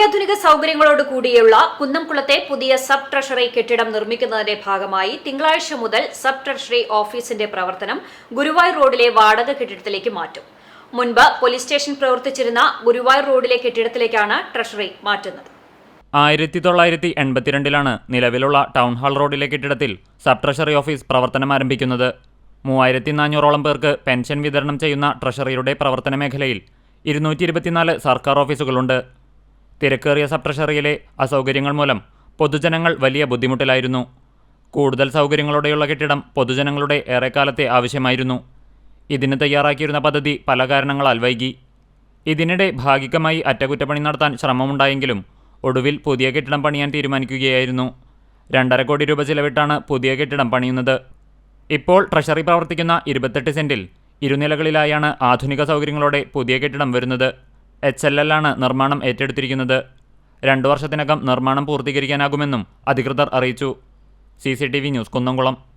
അത്യാധുനിക സൗകര്യങ്ങളോട് കൂടിയുള്ള കുന്നംകുളത്തെ പുതിയ സബ് ട്രഷറി കെട്ടിടം നിർമ്മിക്കുന്നതിന്റെ ഭാഗമായി തിങ്കളാഴ്ച മുതൽ സബ് ട്രഷറി ഓഫീസിന്റെ പ്രവർത്തനം ഗുരുവായൂർ റോഡിലെ വാടക കെട്ടിടത്തിലേക്ക് മാറ്റും. മുൻപ് പോലീസ് സ്റ്റേഷൻ പ്രവർത്തിച്ചിരുന്ന ഗുരുവായൂർ റോഡിലെ കെട്ടിടത്തിലേക്കാണ് ട്രഷറി മാറ്റുന്നത്. ആയിരത്തി തൊള്ളായിരത്തി എൺപത്തിരണ്ടിലാണ് നിലവിലുള്ള ടൗൺ ഹാൾ റോഡിലെ കെട്ടിടത്തിൽ സബ് ട്രഷറി ഓഫീസ് പ്രവർത്തനം ആരംഭിക്കുന്നത്. മൂവായിരത്തി നാനൂറോളം പേർക്ക് പെൻഷൻ വിതരണം ചെയ്യുന്ന ട്രഷറിയുടെ പ്രവർത്തന മേഖലയിൽ ഇരുന്നൂറ്റി സർക്കാർ ഓഫീസുകളുണ്ട്. തിരക്കേറിയ സബ് ട്രഷറിയിലെ അസൗകര്യങ്ങൾ മൂലം പൊതുജനങ്ങൾ വലിയ ബുദ്ധിമുട്ടിലായിരുന്നു. കൂടുതൽ സൗകര്യങ്ങളോടെയുള്ള കെട്ടിടം പൊതുജനങ്ങളുടെ ഏറെക്കാലത്തെ ആവശ്യമായിരുന്നു. ഇതിന് തയ്യാറാക്കിയിരുന്ന പദ്ധതി പല കാരണങ്ങളാൽ വൈകി. ഇതിനിടെ ഭാഗികമായി അറ്റകുറ്റപ്പണി നടത്താൻ ശ്രമമുണ്ടായെങ്കിലും ഒടുവിൽ പുതിയ കെട്ടിടം പണിയാൻ തീരുമാനിക്കുകയായിരുന്നു. രണ്ടര കോടി രൂപ ചിലവിട്ടാണ് പുതിയ കെട്ടിടം പണിയുന്നത്. ഇപ്പോൾ ട്രഷറി പ്രവർത്തിക്കുന്ന ഇരുപത്തെട്ട് സെന്റിൽ ഇരുനിലകളിലായാണ് ആധുനിക സൗകര്യങ്ങളോടെ പുതിയ കെട്ടിടം വരുന്നത്. എച്ച് എൽ ആണ് നിർമ്മാണം ഏറ്റെടുത്തിരിക്കുന്നത്. രണ്ടു വർഷത്തിനകം നിർമ്മാണം പൂർത്തീകരിക്കാനാകുമെന്നും അധികൃതർ അറിയിച്ചു. C C T V news Kunnamkulam.